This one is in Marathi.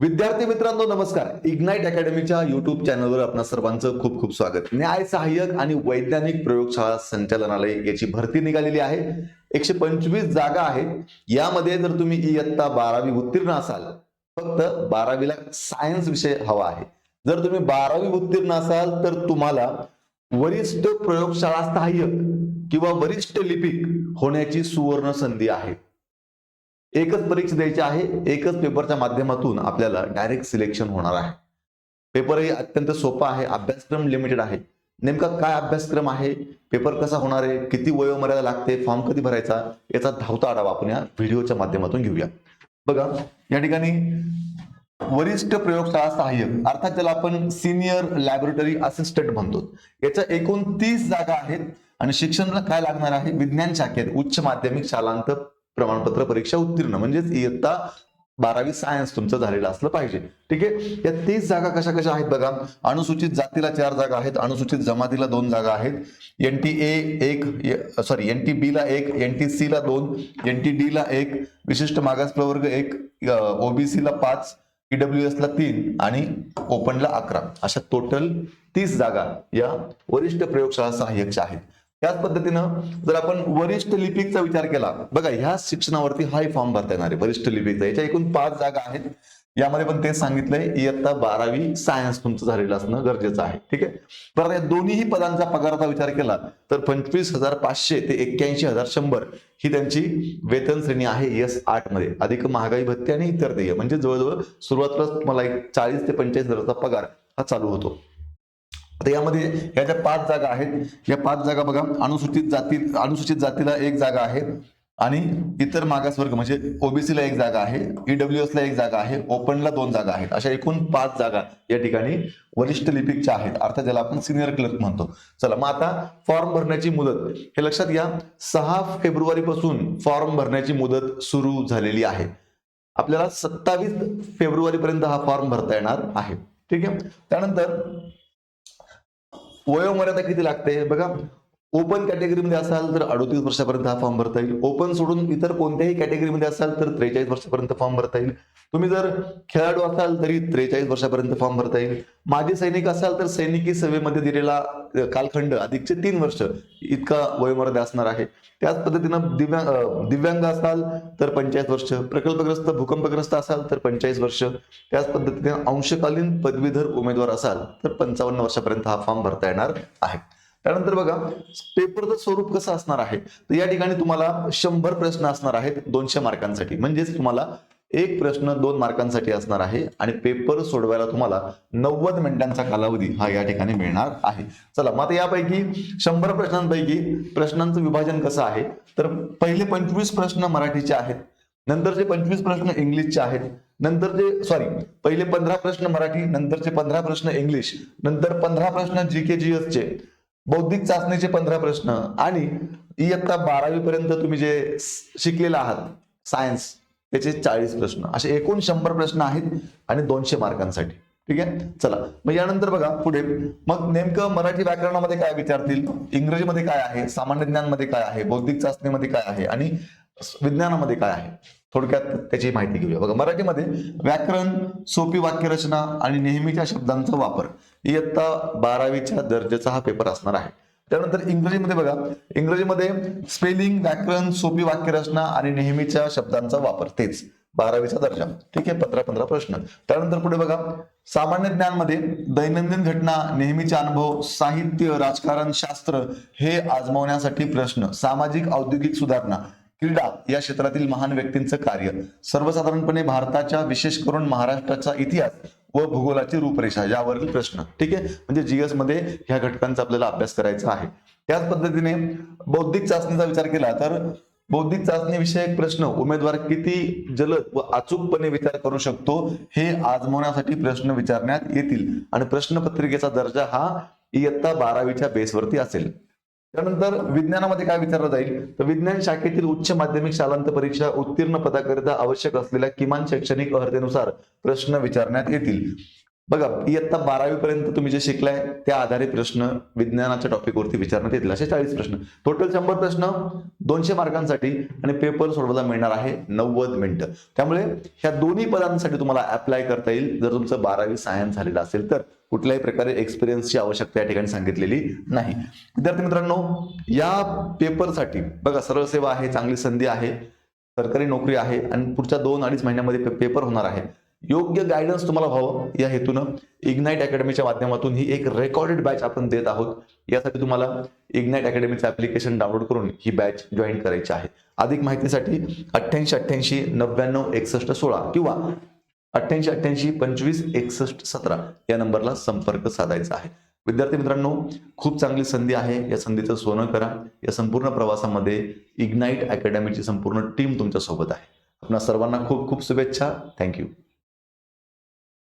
विद्यार्थी मित्रांनो नमस्कार. इग्नाइट अकॅडमीच्या युट्यूब चॅनलवर आपणा सर्वांचं खूप खूप स्वागत. न्याय सहाय्यक आणि वैज्ञानिक प्रयोगशाळा संचालनालय याची भरती निघालेली आहे. एकशे पंचवीस जागा आहेत. यामध्ये जर तुम्ही इयत्ता बारावी उत्तीर्ण असाल फक्त बारावीला सायन्स विषय हवा आहे. जर तुम्ही बारावी उत्तीर्ण असाल तर तुम्हाला वरिष्ठ प्रयोगशाळा सहाय्यक किंवा वरिष्ठ लिपिक होण्याची सुवर्ण संधी आहे. एकच परीक्षा द्यायची आहे एकच पेपरच्या माध्यमातून आपल्याला डायरेक्ट सिलेक्शन होणार आहे. पेपरही अत्यंत सोपा आहे अभ्यासक्रम लिमिटेड आहे. नेमका काय अभ्यासक्रम आहे? पेपर कसा होणार आहे? किती वयोमर्यादा लागते? फॉर्म कधी भरायचा? याचा धावता आढावा आपण या व्हिडिओच्या माध्यमातून घेऊया. बघा या ठिकाणी वरिष्ठ प्रयोगशाळा सहाय्यक अर्थात ज्याला आपण सिनियर लॅबोरेटरी असिस्टंट म्हणतो. याच्या एकूण तीस जागा आहेत आणि शिक्षणाला काय लागणार आहे? विज्ञान शाखेत उच्च माध्यमिक शालांत प्रमाणपत्र परीक्षा उत्तीर्ण. म्हणजेच इयत्ता बारावी सायन्स तुमचं झालेलं असलं पाहिजे. ठीक आहे? या तीस जागा कशा कशा आहेत बघा? अनुसूचित जातीला चार जागा आहेत अनुसूचित जमातीला दोन जागा आहेत. एन टी ए एक सॉरी एन टी बी ला एक एन टी सी ला दोन एन टी डी ला एक विशिष्ट मागास प्रवर्ग एक ओबीसी ला पाच ईडब्ल्यू एस ला तीन आणि ओपनला अकरा. अशा टोटल तीस जागा या वरिष्ठ प्रयोगशाळा सहाय्यकच्या आहेत. त्याच पद्धतीनं जर आपण वरिष्ठ लिपिकचा विचार केला बघा ह्या शिक्षणावरती हाय फॉर्म भरता येणार आहे वरिष्ठ लिपिकचा. याच्या एकूण पाच जागा आहेत. यामध्ये पण तेच सांगितलंय इयत्ता बारावी सायन्स तुमचं झालेलं असणं गरजेचं आहे. ठीक आहे? बरं या दोन्ही पदांचा पगाराचा विचार केला तर पंचवीस हजार पाचशे ते एक्क्याऐंशी हजार शंभर ही त्यांची वेतन श्रेणी आहे एस आठमध्ये. अधिक महागाई भत्ते आणि इतर देय. म्हणजे जवळजवळ सुरुवातीला तुम्हाला एक चाळीस ते पंचेचाळीस हजाराचा पगार हा चालू होतो. आता यामध्ये या ज्या पाच जागा आहेत या पाच जागा बघा अनुसूचित जाती अनुसूचित जातीला एक जागा आहे आणि इतर मागासवर्ग म्हणजे ओबीसीला एक जागा आहे ईडब्ल्यू ला एक जागा आहे ओपनला दोन जागा आहेत. अशा एकूण पाच जागा या ठिकाणी वरिष्ठ लिपिकच्या आहेत. अर्थात ज्याला आपण सिनियर क्लर्क म्हणतो. चला मग आता फॉर्म भरण्याची मुदत. हे लक्षात घ्या सहा फेब्रुवारी पासून फॉर्म भरण्याची मुदत सुरू झालेली आहे. आपल्याला सत्तावीस फेब्रुवारी पर्यंत हा फॉर्म भरता येणार आहे. ठीक आहे? त्यानंतर वयोमर्यादा किती लागते? बघा. ओपन कॅटेगरीमध्ये असाल तर अडोतीस वर्षापर्यंत हा फॉर्म भरता येईल. ओपन सोडून इतर कोणत्याही कॅटेगरीमध्ये असाल तर त्रेचाळीस वर्षापर्यंत फॉर्म भरता येईल. तुम्ही जर खेळाडू असाल तरी त्रेचाळीस वर्षापर्यंत फॉर्म भरता येईल. माजी सैनिक असाल तर सैनिकी सेवेमध्ये दिलेला कालखंड अधिकचे तीन वर्ष इतका वयोमर्यादा असणार आहे. त्याच पद्धतीनं दिव्यांग दिव्यांग असाल तर पंचाळीस वर्ष प्रकल्पग्रस्त भूकंपग्रस्त असाल तर पंचाळीस वर्ष त्याच पद्धतीने अंशकालीन पदवीधर उमेदवार असाल तर पंचावन्न वर्षापर्यंत हा फॉर्म भरता येणार आहे. त्यानंतर बघा पेपरचं स्वरूप कसं असणार आहे? तर या ठिकाणी तुम्हाला शंभर प्रश्न असणार आहेत दोनशे मार्कांसाठी. म्हणजेच तुम्हाला एक प्रश्न दोन मार्कांसाठी असणार आहे आणि पेपर सोडवायला तुम्हाला नव्वद मिनिटांचा कालावधी हा या ठिकाणी मिळणार आहे. चला मग आता यापैकी शंभर प्रश्नांपैकी प्रश्नांचं विभाजन कसं आहे? तर पहिले पंचवीस प्रश्न मराठीचे आहेत. नंतरचे पंचवीस प्रश्न इंग्लिशचे आहेत. नंतरचे सॉरी पहिले पंधरा प्रश्न मराठी नंतरचे पंधरा प्रश्न इंग्लिश नंतर पंधरा प्रश्न जी के जी एसचे बौद्धिक चाचणीचे पंधरा प्रश्न आणि इयत्ता बारावी पर्यंत तुम्ही जे शिकलेला आहात सायन्स त्याचे चाळीस प्रश्न. असे एकूण शंभर प्रश्न आहेत आणि दोनशे मार्कांसाठी. ठीक आहे? चला. मग यानंतर बघा पुढे. मग नेमकं मराठी व्याकरणामध्ये काय विचारतील? इंग्रजीमध्ये काय आहे? सामान्य ज्ञानमध्ये काय आहे? बौद्धिक चाचणीमध्ये काय आहे? आणि विज्ञानामध्ये काय आहे? थोडक्यात त्याची माहिती घेऊया. बघा मराठीमध्ये व्याकरण सोपी वाक्यरचना आणि नेहमीच्या शब्दांचा वापर इयत्ता बारावीच्या दर्जाचा हा पेपर असणार आहे. त्यानंतर इंग्रजीमध्ये बघा इंग्रजीमध्ये स्पेलिंग व्याकरण सोपी वाक्यरचना आणि नेहमीच्या शब्दांचा वापर तेच बारावीचा दर्जा. ठीक आहे पंधरा पंधरा प्रश्न. त्यानंतर पुढे बघा सामान्य ज्ञानमध्ये दैनंदिन घटना नेहमीचे अनुभव साहित्य राजकारण शास्त्र हे आजमावण्यासाठी प्रश्न सामाजिक औद्योगिक सुधारणा क्रीडा या क्षेत्रातील महान व्यक्तींचं कार्य. सर्वसाधारणपणे भारताच्या विशेष करून महाराष्ट्राचा इतिहास व भूगोलाची रूपरेषा यावरील प्रश्न. ठीक आहे? म्हणजे जीएसमध्ये ह्या घटकांचा आपल्याला अभ्यास करायचा आहे. त्याच पद्धतीने बौद्धिक चाचणीचा विचार केला तर बौद्धिक चाचणी विषयक प्रश्न उमेदवार किती जलद व अचूकपणे विचार करू शकतो हे आजमावण्यासाठी प्रश्न विचारण्यात येतील. आणि प्रश्नपत्रिकेचा दर्जा हा इयत्ता बारावीच्या बेसवरती असेल. त्यानंतर विज्ञानामध्ये काय विचारलं जाईल? तर विज्ञान शाखेतील उच्च माध्यमिक शालांत परीक्षा उत्तीर्ण पदाकरिता आवश्यक असलेल्या किमान शैक्षणिक अर्हतेनुसार प्रश्न विचारण्यात येतील. बघा इयत्ता बारावीपर्यंत तुम्ही जे शिकलाय त्या आधारे प्रश्न विज्ञानाच्या टॉपिकवरती विचारण्यात येतील असे चाळीस प्रश्न. टोटल शंभर प्रश्न दोनशे मार्कांसाठी आणि पेपर सोडवायला मिळणार आहे नव्वद मिनिटं. त्यामुळे ह्या दोन्ही पदांसाठी तुम्हाला अप्लाय करता येईल. जर तुमचं बारावी सायन्स झालेलं असेल तर कुठल्याही प्रकारे एक्सपिरियन्सची आवश्यकता या ठिकाणी सांगितलेली नाही. विद्यार्थी मित्रांनो या पेपरसाठी बघा सरळ सेवा आहे चांगली संधी आहे सरकारी नोकरी आहे आणि पुढच्या दोन अडीच महिन्यामध्ये पेपर होणार आहे. योग्य गायडन्स तुम्हाला व्हावं. या हेतूनं इग्नाईट अकॅडमीच्या माध्यमातून ही एक रेकॉर्डेड बॅच आपण देत आहोत. यासाठी तुम्हाला इग्नाईट अकॅडमीचं ऍप्लिकेशन डाउनलोड करून ही बॅच जॉईन करायची आहे. अधिक माहितीसाठी अठ्ठ्याऐंशी अठ्ठ्याऐंशी नव्याण्णव एकसष्ट सोळा किंवा अठ्ठ्याऐंशी अठ्ठ्याऐंशी पंचवीस एकसष्ट सतरा या नंबरला संपर्क साधायचा आहे. विद्यार्थी मित्रांनो खूप चांगली संधी आहे. या संधीचं सोनं करा. या संपूर्ण प्रवासामध्ये इग्नाईट अकॅडमीची संपूर्ण टीम तुमच्यासोबत आहे. आपणा सर्वांना खूप खूप शुभेच्छा. थँक्यू